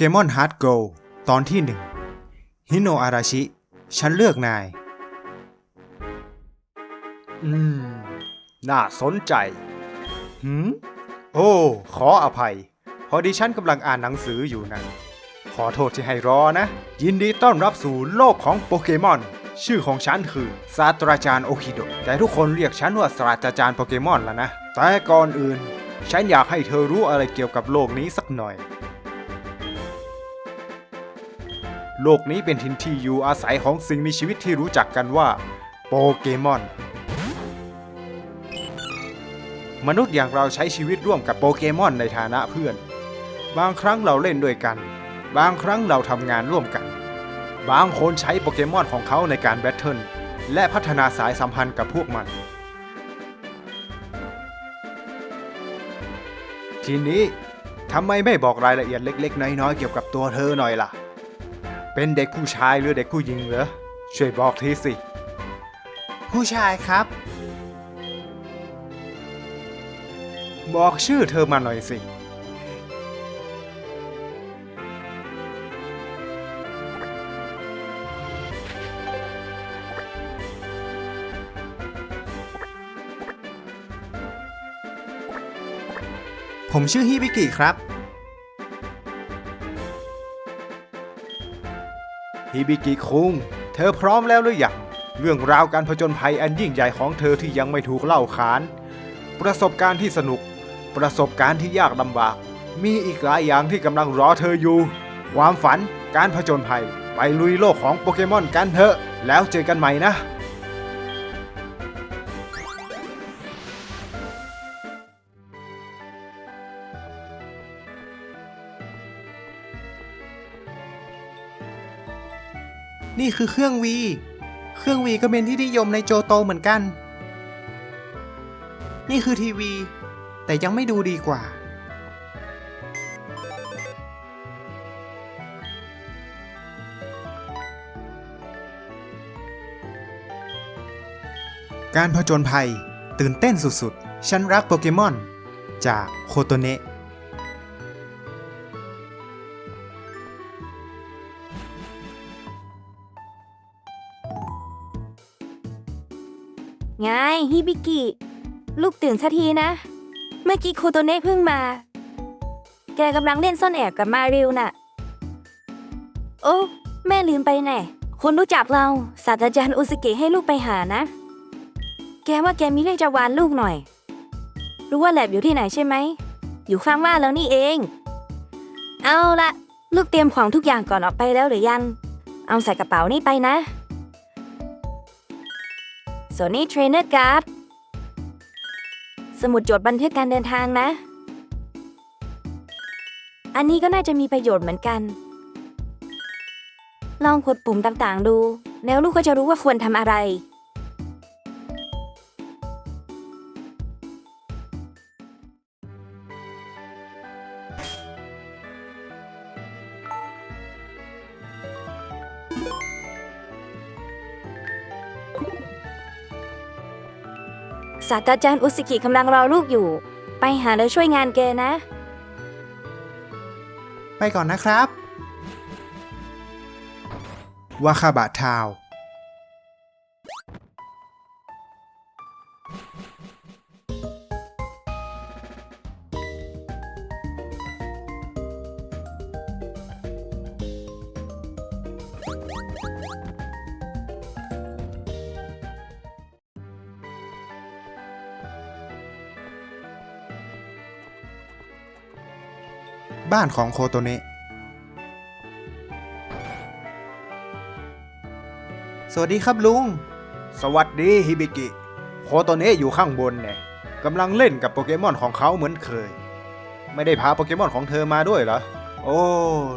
โปเกมอนฮาร์ดโกลตอนที่หนึ่งฮิโนอาราชิ ฉันเลือกนาย อืม น่าสนใจ หืม โอ้ ขออภัย พอดีฉันกำลังอ่านหนังสืออยู่นะขอโทษที่ให้รอนะ ยินดีต้อนรับสู่โลกของโปเกมอน ชื่อของฉันคือศาสตราจารย์โอคิโดะแต่ทุกคนเรียกฉันว่าศาสตราจารย์โปเกมอนแล้วนะ แต่ก่อนอื่น ฉันอยากให้เธอรู้อะไรเกี่ยวกับโลกนี้สักหน่อย โลกนี้เป็นถิ่นที่อยู่อาศัยของสิ่งมีชีวิตที่รู้จักกันว่าโปเกมอน มนุษย์อย่างเราใช้ชีวิตร่วมกับโปเกมอนในฐานะเพื่อน บางครั้งเราเล่นด้วยกัน บางครั้งเราทำงานร่วมกัน บางคนใช้โปเกมอนของเขาในการแบทเทิลและพัฒนาสายสัมพันธ์กับพวกมัน ทีนี้ทำไมไม่บอกรายละเอียดเล็ก ๆ น้อย ๆ เกี่ยวกับตัวเธอหน่อยล่ะ เป็นเด็กผู้ชายหรือเด็กผู้หญิงเหรอ ช่วยบอกทีสิ ผู้ชายครับ บอกชื่อเธอมาหน่อยสิ ผมชื่อฮิบิกิครับ ฮิบิกิคุง เธอพร้อมแล้วหรือยัง เรื่องราวการผจญภัยอันยิ่งใหญ่ของเธอที่ยังไม่ถูกเล่าขาน ประสบการณ์ที่สนุก ประสบการณ์ที่ยากลำบาก มีอีกหลายอย่างที่กำลังรอเธออยู่ ความฝัน การผจญภัย ไปลุยโลกของโปเกมอนกันเถอะ แล้วเจอกันใหม่นะ นี่คือเครื่องวีเครื่องวีก็เป็นที่นิยมในโจโตเหมือนกัน นี่คือทีวี แต่ยังไม่ดูดีกว่า การผจญภัย ตื่นเต้นสุดๆ ฉันรักโปเกมอน จากโคโตเนะ ไงฮิบิกิ ลูกตื่นสักทีนะ เมื่อกี้ครูโตเน่เพิ่งมา แกกำลังเล่นซ่อนแอบกับมาริวน่ะ โอ้แม่ลืมไปแน่คนรู้จักเราศาสตราจารย์อุสเกะให้ลูกไปหานะ แกว่าแกมีเรื่องจะวานลูกหน่อย รู้ว่าแลบอยู่ที่ไหนใช่ไหม อยู่ข้างบ้านแล้วนี่เอง เอาละลูกเตรียมของทุกอย่างก่อนออกไปแล้วหรือยัง เอาใส่กระเป๋านี่ไปนะ ส่วนนี้เทรนเนอร์การ์ดสมุดจดบันทึกการเดินทางนะ อันนี้ก็น่าจะมีประโยชน์เหมือนกัน ลองกดปุ่มต่างๆดู แล้วลูกก็จะรู้ว่าควรทำอะไร ศาสตราจารย์อุสกิกำลังรอลูกอยู่ ไปหาแล้วช่วยงานแกนะ ไปก่อนนะครับ วาคาบะทาวน์ บ้านของโคโตเนะสวัสดีครับลุง สวัสดีฮิบิกิ โคโตเนะอยู่ข้างบนเนี่ยกำลังเล่นกับโปเกมอนของเขาเหมือนเคย ไม่ได้พาโปเกมอนของเธอมาด้วยเหรอ โอ้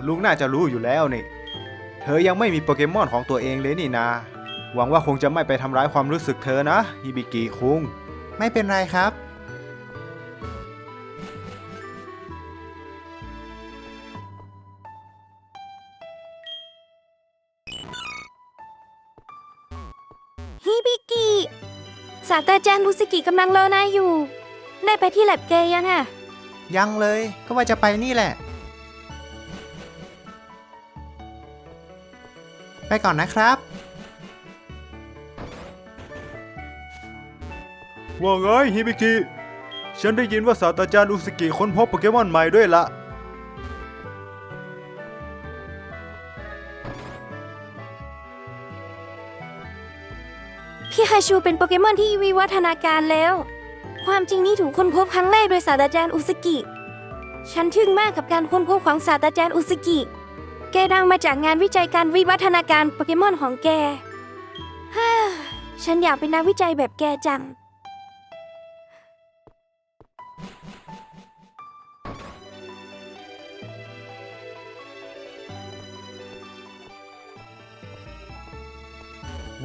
ลุงน่าจะรู้อยู่แล้วนี่ เธอยังไม่มีโปเกมอนของตัวเองเลยนี่นา หวังว่าคงจะไม่ไปทำร้ายความรู้สึกเธอนะฮิบิกิคุง ไม่เป็นไรครับ ศาสตราจารย์บุสกิกำลังรอนายอยู่ ได้ไปที่แลบเกยยังฮะยังเลยก็ว่าจะไปนี่แหละ ไปก่อนนะครับ ว่าไงฮิบิกิ ฉันได้ยินว่าศาสตราจารย์อุสกิค้นพบโปเกมอนใหม่ด้วยละ พี่ไฮชูเป็นโปเกมอนที่วิวัฒนาการแล้ว ความจริงนี่ถูกค้นพบครั้งแรกโดยศาสตราจารย์อุสกิ ฉันทึ่งมากกับการค้นพบของศาสตราจารย์อุสกิ แกดังมาจากงานวิจัยการวิวัฒนาการโปเกมอนของแกฮ่าฉันอยากเป็นนักวิจัยแบบแกจัง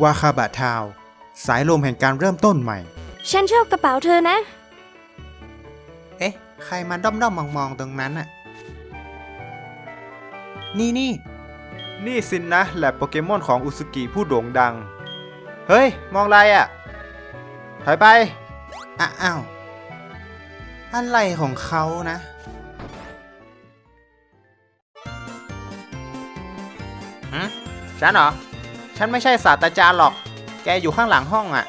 วาคาบะทาวน์ สายลมแห่งการเริ่มต้นใหม่ ฉันชอบกระเป๋าเธอนะ เอ๊ะ ใครมาด้อมด้อมมองมองๆตรงนั้นอะนี่นี่ นี่สินนะแลบโปเกมอนของอุสกิผู้โด่งดัง เฮ้ย มองอะไรอะ่ะถอยไปอะอ้าว อะไรของเขานะหืมฉันเหรอ ฉันไม่ใช่ศาสตราจารย์หรอก แกอยู่ข้างหลังห้องอะ่ะ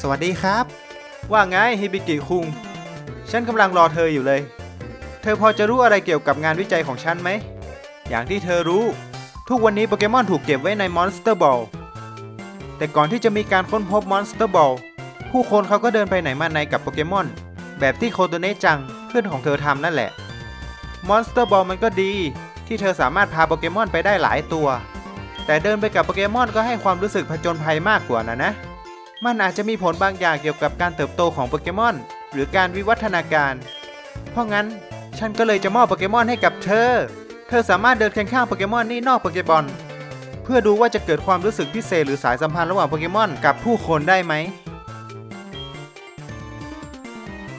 สวัสดีครับ ว่าไงฮิบิกิคุง ฉันกำลังรอเธออยู่เลย เธอพอจะรู้อะไรเกี่ยวกับงานวิจัยของฉันไหม อย่างที่เธอรู้ ทุกวันนี้โปเกมอนถูกเก็บไว้ในมอนสเตอร์บอล แต่ก่อนที่จะมีการค้นพบมอนสเตอร์บอล ผู้คนเขาก็เดินไปไหนมาไหนกับโปเกมอน แบบที่โคโตเนะจังเพื่อนของเธอทำนั่นแหละ มอนสเตอร์บอลมันก็ดี ที่เธอสามารถพาโปเกมอนไปได้หลายตัว แต่เดินไปกับโปเกมอนก็ให้ความรู้สึกผจญภัยมากกว่านะนะ มันอาจจะมีผลบางอย่างเกี่ยวกับการเติบโตของโปเกมอน หรือการวิวัฒนาการ เพราะงั้นฉันก็เลยจะมอบโปเกมอนให้กับเธอ เธอสามารถเดินเคียงข้างโปเกมอนนี่นอกโปเกบอลเพื่อดูว่าจะเกิดความรู้สึกพิเศษหรือสายสัมพันธ์ระหว่างโปเกมอนกับผู้คนได้ไหม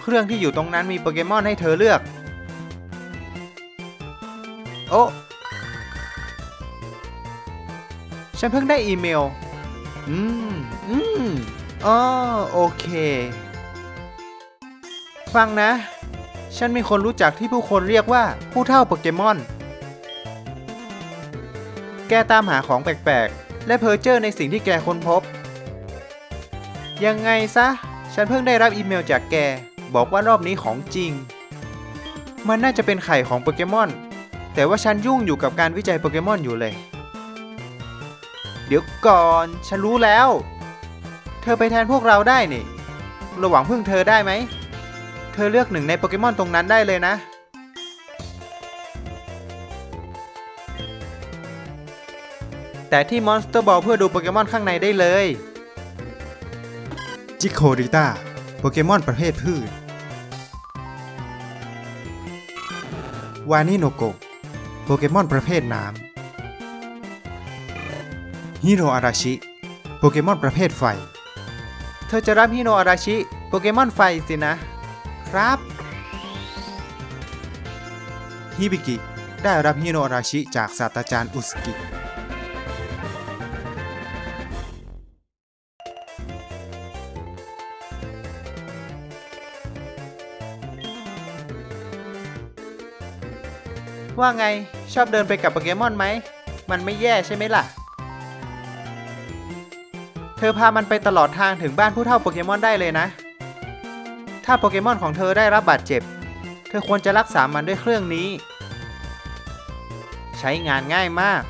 เครื่องที่อยู่ตรงนั้นมีโปเกมอนให้เธอเลือก โอ้ ฉันเพิ่งได้อีเมล อืม อืมอ๋อโอเค ฟังนะ ฉันมีคนรู้จักที่ผู้คนเรียกว่าผู้เท่าโปเกมอน แกตามหาของแปลกๆ และเพอเจอร์ในสิ่งที่แกค้นพบ ยังไงซะ ฉันเพิ่งได้รับอีเมลจากแก บอกว่ารอบนี้ของจริง มันน่าจะเป็นไข่ของโปเกมอน แต่ว่าฉันยุ่งอยู่กับการวิจัยโปเกมอนอยู่เลย เดี๋ยวก่อน ฉันรู้แล้ว เธอไปแทนพวกเราได้นี่ ระหว่างพึ่งเธอได้ไหม เธอเลือกหนึ่งในโปเกมอนตรงนั้นได้เลยนะ แต่ที่มอนสเตอร์บอลเพื่อดูโปเกมอนข้างในได้เลย จิโคริต้า โปเกมอนประเภทพืช วานิโนโก โปเกมอนประเภทน้ำ ฮิโรอาราชิ โปเกมอนประเภทไฟ เธอจะรับฮิโนอาราชิ โปเกมอนไฟสินะ ครับฮิบิกิ ได้รับฮิโนอาราชิจากศาสตราจารย์อุสกิ ว่าไงชอบเดินไปกับโปเกมอนไหม มันไม่แย่ใช่ไหมล่ะ เธอพามันไปตลอดทางถึงบ้านผู้เฒ่าโปเกมอนได้เลยนะ ถ้าโปเกมอนของเธอได้รับบาดเจ็บ เธอควรจะรักษามันด้วยเครื่องนี้ ใช้งานง่ายมาก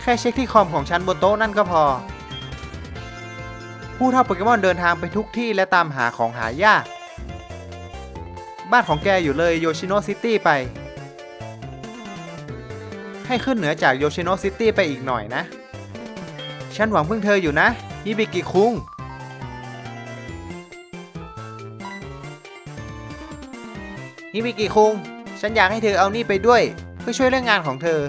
แค่เช็คที่คอมของฉันบนโต๊ะนั่นก็พอ ผู้เฒ่าโปเกมอนเดินทางไปทุกที่และตามหาของหายาก บ้านของแกอยู่เลยโยชิโนซิตี้ไป ให้ขึ้นเหนือจากโยชิโนซิตี้ไปอีกหน่อยนะ ฉันหวังพึ่งเธออยู่นะ ฮิบิกิคุง ฮิบิกิคุง ฉันอยากให้เธอเอานี่ไปด้วย เพื่อช่วยเรื่องงานของเธอ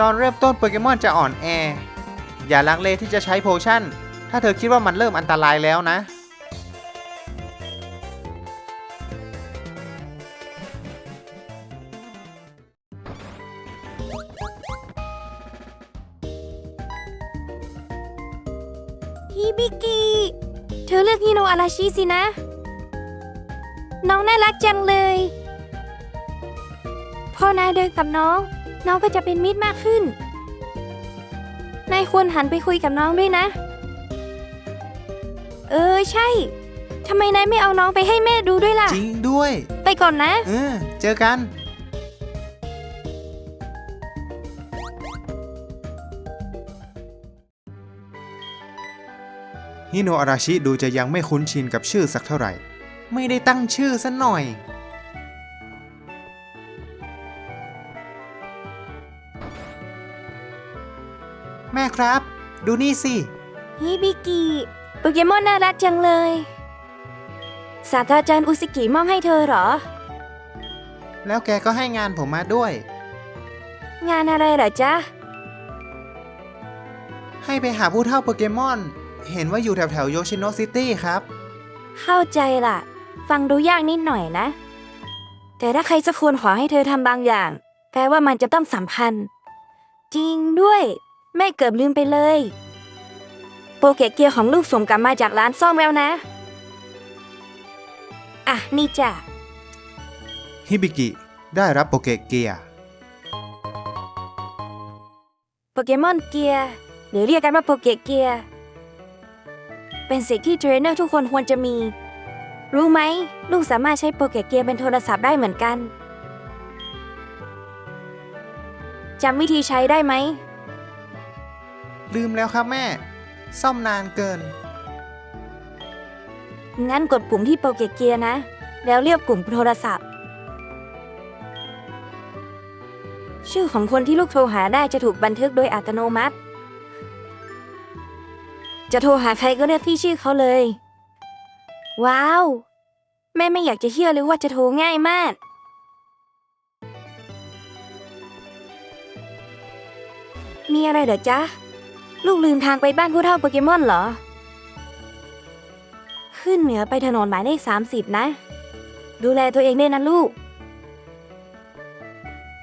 ตอนเริ่มต้นโปเกมอนจะอ่อนแอ อย่าลังเลที่จะใช้โพชั่น ถ้าเธอคิดว่ามันเริ่มอันตรายแล้วนะาราชิสินะ น้องน่ารักจังเลย พอนายเดินกับน้อง น้องก็จะเป็นมิตรมากขึ้น นายควรหันไปคุยกับน้องด้วยนะ เออใช่ ทำไมนายไม่เอาน้องไปให้แม่ดูด้วยล่ะ จริงด้วย ไปก่อนนะ เออ เจอกัน ฮิโนอาราชิดูจะยังไม่คุ้นชินกับชื่อสักเท่าไหร่ ไม่ได้ตั้งชื่อซะหน่อย แม่ครับ ดูนี่สิ ฮิบิกิโปเกมอนน่ารักจังเลย ศาสตราจารย์อุสกิมอบให้เธอเหรอ แล้วแกก็ให้งานผมมาด้วย งานอะไรเหรอจ๊ะ ให้ไปหาผู้เท่าโปเกมอน เห็นว่าอยู่แถวแถวโยชิโนซิตี้ครับ เข้าใจล่ะ ฟังดูยากนิดหน่อยนะ แต่ถ้าใครสักคนขอให้เธอทำบางอย่าง แปลว่ามันจะต้องสัมพันธ์ จริงด้วยแม่เกือบลืมไปเลย โปเกตเกียร์ของลูกส่งกลับมาจากร้านซ่อมแล้วนะ อะ นี่จ้ะ ฮิบิกิได้รับโปเกเกียร์โปเกมอนเกียร์หรือเรียกกันว่าโปเกเกียร์ เป็นสิ่งที่เทรนเนอร์ทุกคนควรจะมี รู้ไหม ลูกสามารถใช้โปเกเกียร์เป็นโทรศัพท์ได้เหมือนกันจำวิธีใช้ได้ไหม ลืมแล้วครับแม่ ซ่อมนานเกิน งั้นกดปุ่มที่โปเกเกียร์นะ แล้วเรียกกลุ่มโทรศัพท์ ชื่อของคนที่ลูกโทรหาได้จะถูกบันทึกโดยอัตโนมัติ จะโทรหาใครก็เรียกที่ชื่อเขาเลย ว้าว แม่ไม่อยากจะเชื่อเลยว่าจะโทรง่ายมาก มีอะไรเหรอจ๊ะ ลูกลืมทางไปบ้านผู้เฒ่าโปเกมอนเหรอ ขึ้นเหนือไปถนนหมายเลข30 นะ ดูแลตัวเองด้วยนะลูก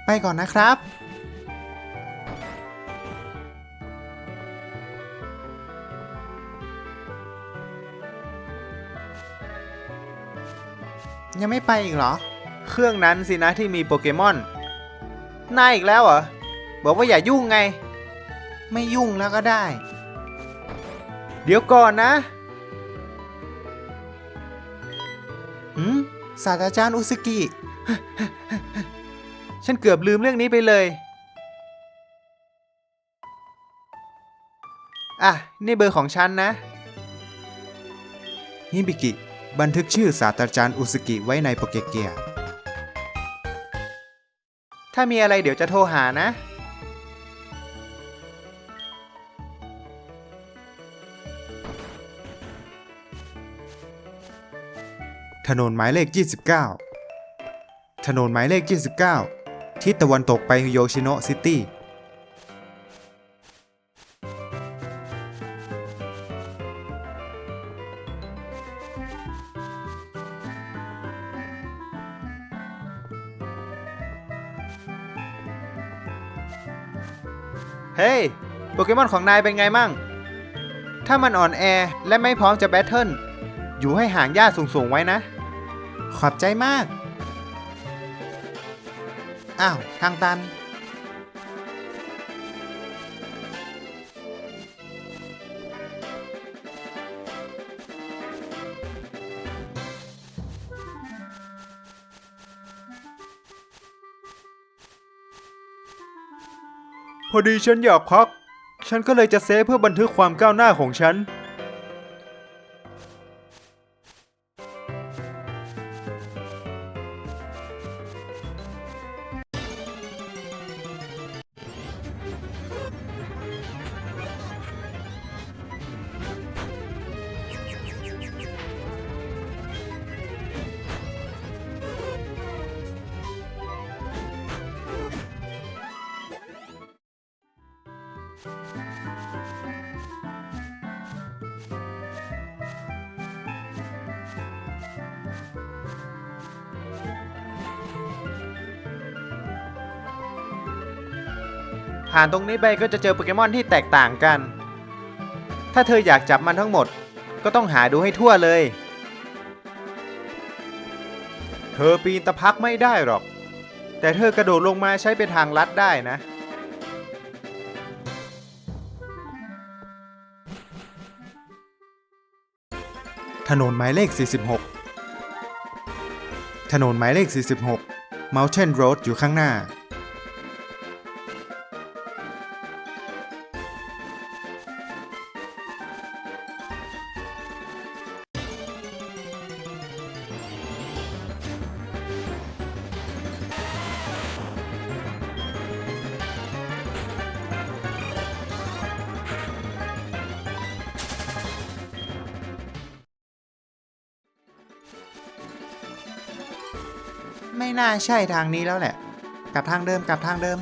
ไปก่อนนะครับ ยังไม่ไปอีกเหรอ เครื่องนั้นสินะที่มีโปเกมอนนายอีกแล้วเหรอ บอกว่าอย่ายุ่งไง ไม่ยุ่งแล้วก็ได้ เดี๋ยวก่อนนะหืมศาสตราจารย์อุสกิ ฉันเกือบลืมเรื่องนี้ไปเลย อะ นี่เบอร์ของฉันนะฮิบิกิ บันทึกชื่อศาสตราจารย์อุสกิไว้ในโปเกเกีย ถ้ามีอะไรเดี๋ยวจะโทรหานะ ถนนหมายเลข 29 ถนนหมายเลข 29 ทิศตะวันตกไปโยชิโนะซิตี้ เฮ้ย โปเกมอนของนายเป็นไงมั่ง ถ้ามันอ่อนแอและไม่พร้อมจะแบทเทิล อยู่ให้ห่างหญ้าสูงๆไว้นะ ขอบใจมาก อ้าว ทางตัน พอดีฉันอยากพัก ฉันก็เลยจะเซฟเพื่อบันทึกความก้าวหน้าของฉัน ตรงนี้ไปก็จะเจอโปเกมอนที่แตกต่างกัน ถ้าเธออยากจับมันทั้งหมด ก็ต้องหาดูให้ทั่วเลย เธอปีนตะพักไม่ได้หรอก แต่เธอกระโดดลงมาใช้เป็นทางลัดได้นะ ถนนหมายเลข 46 ถนนหมายเลข 46 Mountain Road อยู่ข้างหน้า ไม่น่าใช่ทางนี้แล้วแหละ กลับทางเดิมกลับทางเดิม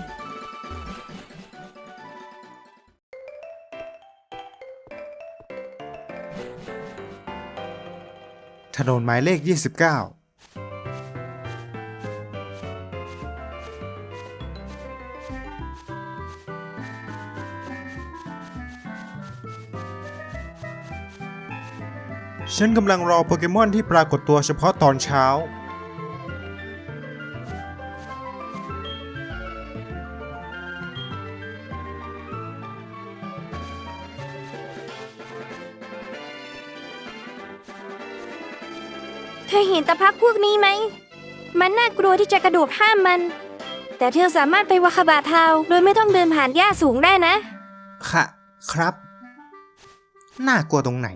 ถนนหมายเลข 29ฉันกำลังรอโปเกมอนที่ปรากฏตัวเฉพาะตอนเช้า ไหม มันน่ากลัวที่จะกระโดดข้ามมัน แต่เธอสามารถไปวาคาบาทาวน์โดยไม่ต้องเดินผ่านหญ้าสูงได้นะ ค่ะ ครับ น่ากลัวตรงไหน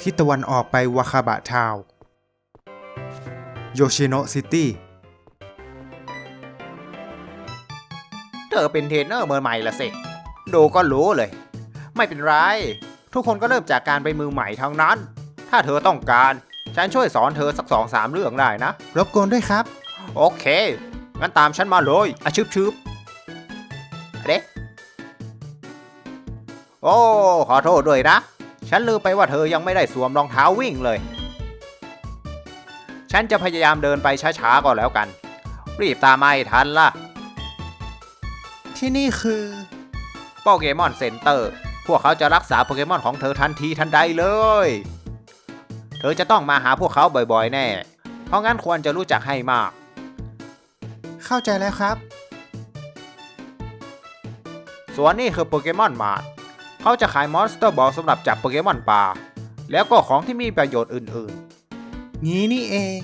ทิศตะวันออกไปวาคาบะทาวน์โยชิโนะซิตี้ เธอเป็นเทรนเนอร์มือใหม่ละสิ ดูก็รู้เลย ไม่เป็นไร ทุกคนก็เริ่มจากการเป็นมือใหม่ทั้งนั้น ถ้าเธอต้องการ ฉันช่วยสอนเธอสักสองสามเรื่องได้นะ รบกวนด้วยครับ โอเค งั้นตามฉันมาเลยอะชึบชึบเด็โอ้ ขอโทษด้วยนะ ฉันลืมไปว่าเธอยังไม่ได้สวมรองเท้าวิ่งเลย ฉันจะพยายามเดินไปช้าๆก่อนแล้วกัน รีบตามมาให้ทันล่ะ ที่นี่คือ โปเกมอนเซ็นเตอร์ พวกเขาจะรักษาโปเกมอนของเธอทันทีทันใดเลย เธอจะต้องมาหาพวกเขาบ่อยๆ แน่ เพราะงั้นควรจะรู้จักให้มาก เข้าใจแล้วครับ ส่วนนี่คือโปเกมอนมาร์ทเขาจะขายมอนสเตอร์บอลสำหรับจับโปเกมอนป่า แล้วก็ของที่มีประโยชน์อื่นงี้นี่เอง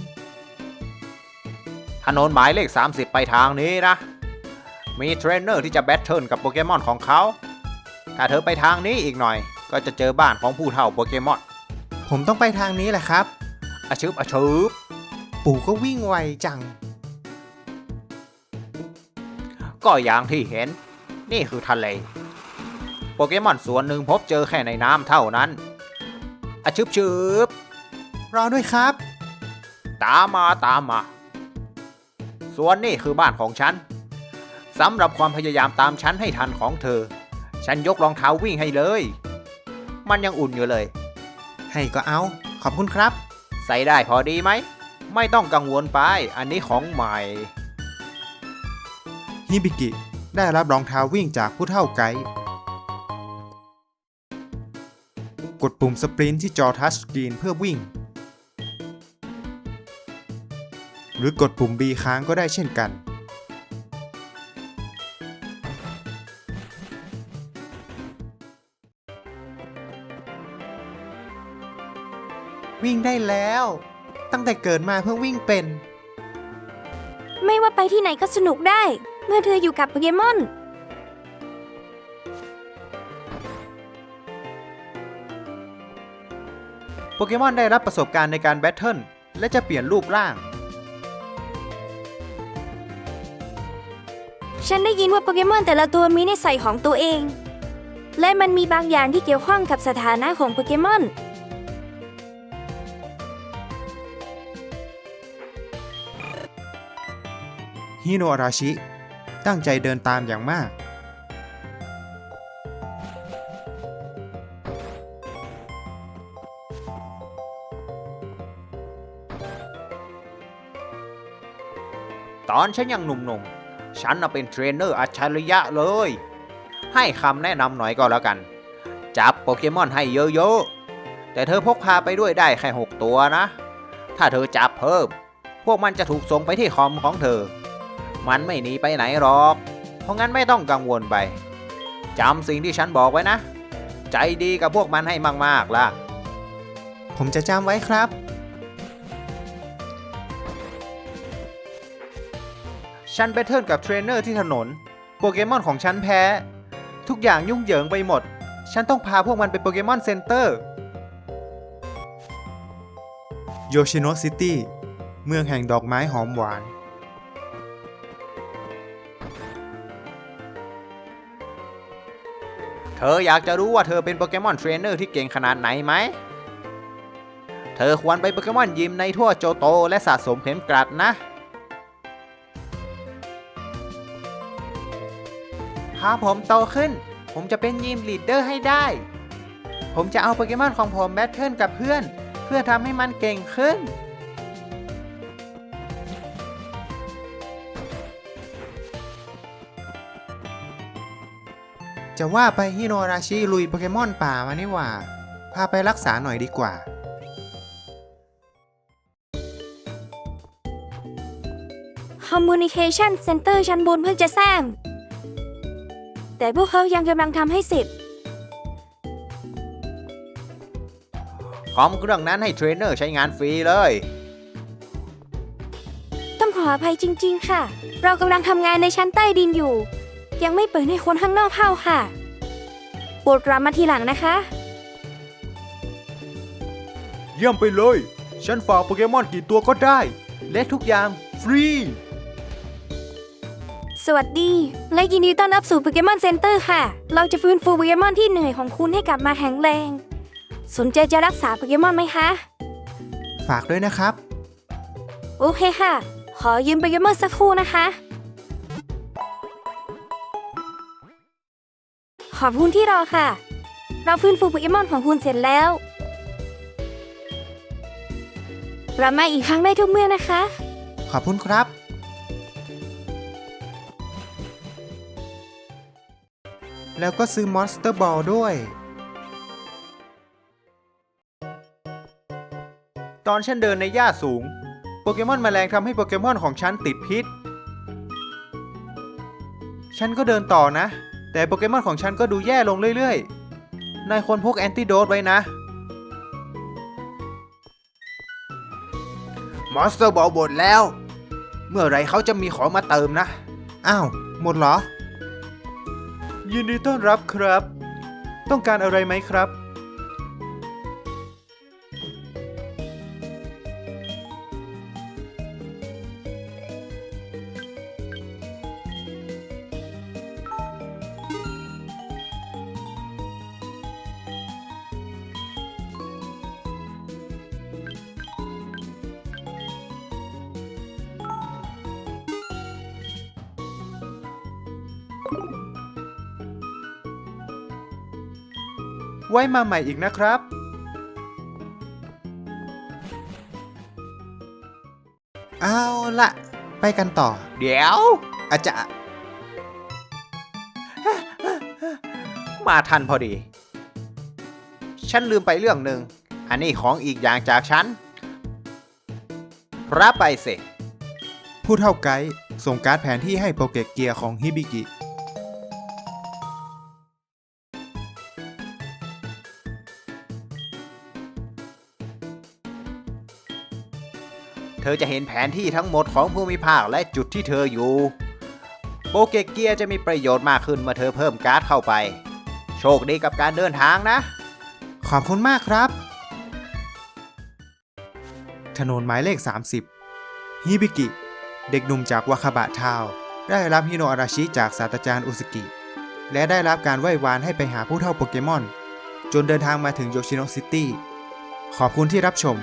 ๆถนนหมายเลข 30 ไปทางนี้นะ มีเทรนเนอร์ที่จะแบทเทิลกับโปเกมอนของเขา ถ้าเธอไปทางนี้อีกหน่อย ก็จะเจอบ้านของผู้เฒ่าโปเกมอน ผมต้องไปทางนี้แหละครับอาชึบอาชึบปู่ก็วิ่งไวจัง ก็อย่างที่เห็น นี่คือทะเล โปเกมอนส่วนหนึ่งพบเจอแค่ในน้ำเท่านั้นอาชึบชึบรอด้วยครับ ตามมาตามมา ส่วนนี่คือบ้านของฉันสำหรับความพยายามตามฉันให้ทันของเธอ ฉันยกรองเท้าวิ่งให้เลย มันยังอุ่นอยู่เลย ให้ก็เอา ขอบคุณครับ ใส่ได้พอดีไหม ไม่ต้องกังวลไป อันนี้ของใหม่ ฮิบิกิ ได้รับรองเท้าวิ่งจากผู้เท่าไกด์กดปุ่มสปรินท์ที่จอทัชสกรีนเพื่อวิ่ง หรือกดปุ่ม B ค้างก็ได้เช่นกัน วิ่งได้แล้ว ตั้งแต่เกิดมาเพิ่งวิ่งเป็น ไม่ว่าไปที่ไหนก็สนุกได้ เมื่อเธออยู่กับโปเกมอน โปเกมอนได้รับประสบการณ์ในการแบทเทิลและจะเปลี่ยนรูปร่าง ฉันได้ยินว่าโปเกมอนแต่ละตัวมีนิสัยของตัวเอง และมันมีบางอย่างที่เกี่ยวข้องกับสถานะของโปเกมอน ฮิโนอาราชิ ตั้งใจเดินตามอย่างมาก ตอนฉันยังหนุ่มๆ ฉันน่ะเป็นเทรนเนอร์อัจฉริยะเลย ให้คำแนะนำหน่อยก็แล้วกัน จับโปเกมอนให้เยอะๆ แต่เธอพกพาไปด้วยได้แค่ 6 ตัวนะ ถ้าเธอจับเพิ่ม พวกมันจะถูกส่งไปที่คอมของเธอ มันไม่หนีไปไหนหรอก เพราะงั้นไม่ต้องกังวลไปจำสิ่งที่ฉันบอกไว้นะ ใจดีกับพวกมันให้มากๆล่ะ ผมจะจำไว้ครับ ฉันไปเทิร์นกับเทรนเนอร์ที่ถนน โปเกมอนของฉันแพ้ ทุกอย่างยุ่งเหยิงไปหมด ฉันต้องพาพวกมันไปโปเกมอนเซ็นเตอร์โยชิโนซิตี้ เมืองแห่งดอกไม้หอมหวาน เธออยากจะรู้ว่าเธอเป็นโปเกมอนเทรนเนอร์ที่เก่งขนาดไหนไหม เธอควรไปโปเกมอนยิมในทั่วโจโตและสะสมเข็มกลัดนะ ถ้าผมโตขึ้น ผมจะเป็นยิมลีดเดอร์ให้ได้ ผมจะเอาโปเกมอนของผมแบทเทิลกับเพื่อน เพื่อทำให้มันเก่งขึ้น จะว่าไปฮิโนราชิลุยโปเกมอนป่ามานี่หว่า พาไปรักษาหน่อยดีกว่าคอมมูนิเคชันเซ็นเตอร์ชั้นบนเพิ่งจะสร้างแต่พวกเขายังกำลังทำให้เสร็จ คอมเครื่องนั้นให้เทรนเนอร์ใช้งานฟรีเลย ต้องขออภัยจริง ๆ ค่ะ เรากำลังทำงานในชั้นใต้ดินอยู่ ยังไม่เปิดให้คนข้างนอกเข้าค่ะ โปรดรับมาทีหลังนะคะ เยี่ยมไปเลย ฉันฝากโปเกมอนกี่ตัวก็ได้ และทุกอย่างฟรี สวัสดี และยินดีต้อนรับสู่โปเกมอนเซ็นเตอร์ค่ะ เราจะฟื้นฟูโปเกมอนที่เหนื่อยของคุณให้กลับมาแข็งแรง สนใจจะรักษาโปเกมอนไหมคะ ฝากด้วยนะครับ โอเคค่ะ ขอยืมโปเกมอนสักครู่นะคะ ขอบคุณที่รอค่ะ เราฟื้นฟูโปเกมอนของคุณเสร็จแล้วกลับมาอีกครั้งได้ทุกเมื่อนะคะ ขอบคุณครับ แล้วก็ซื้อมอนสเตอร์บอลด้วย ตอนฉันเดินในหญ้าสูง โปเกมอนแมลงทำให้โปเกมอนของฉันติดพิษ ฉันก็เดินต่อนะ แต่โปเกมอนของฉันก็ดูแย่ลงเรื่อยๆ นายควรพกแอนติโดดไว้นะ มอนสเตอร์บอลบดแล้ว เมื่อไรเขาจะมีของมาเติมนะ อ้าว หมดเหรอ ยินดีต้อนรับครับ ต้องการอะไรไหมครับ ไว้มาใหม่อีกนะครับเอาละไปกันต่อ เดี๋ยว อาจจะมาทันพอดี ฉันลืมไปเรื่องหนึ่ง อันนี้ของอีกอย่างจากฉัน รับไปสิผู้เท่าไกด์ส่งการ์ดแผนที่ให้โปเกเกียร์ของฮิบิกิ เธอจะเห็นแผนที่ทั้งหมดของภูมิภาคและจุดที่เธออยู่โปเกเกียจะมีประโยชน์มากขึ้นเมื่อเธอเพิ่มการ์ดเข้าไป โชคดีกับการเดินทางนะ ขอบคุณมากครับ ถนนหมายเลข 30 ฮิบิกิ เด็กหนุ่มจากวาคาบะทาว ได้รับฮิโนอาราชิจากศาสตราจารย์อุสกิ และได้รับการไหว้วานให้ไปหาผู้เท่าโปเกมอน จนเดินทางมาถึงโยชิโนซิตี้ ขอบคุณที่รับชม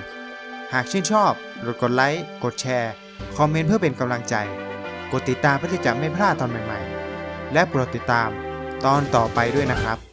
หากชื่นชอบ กดไลค์ กดแชร์ คอมเมนต์เพื่อเป็นกำลังใจ กดติดตามเพื่อที่จะไม่พลาดตอนใหม่ๆ และโปรดติดตามตอนต่อไปด้วยนะครับ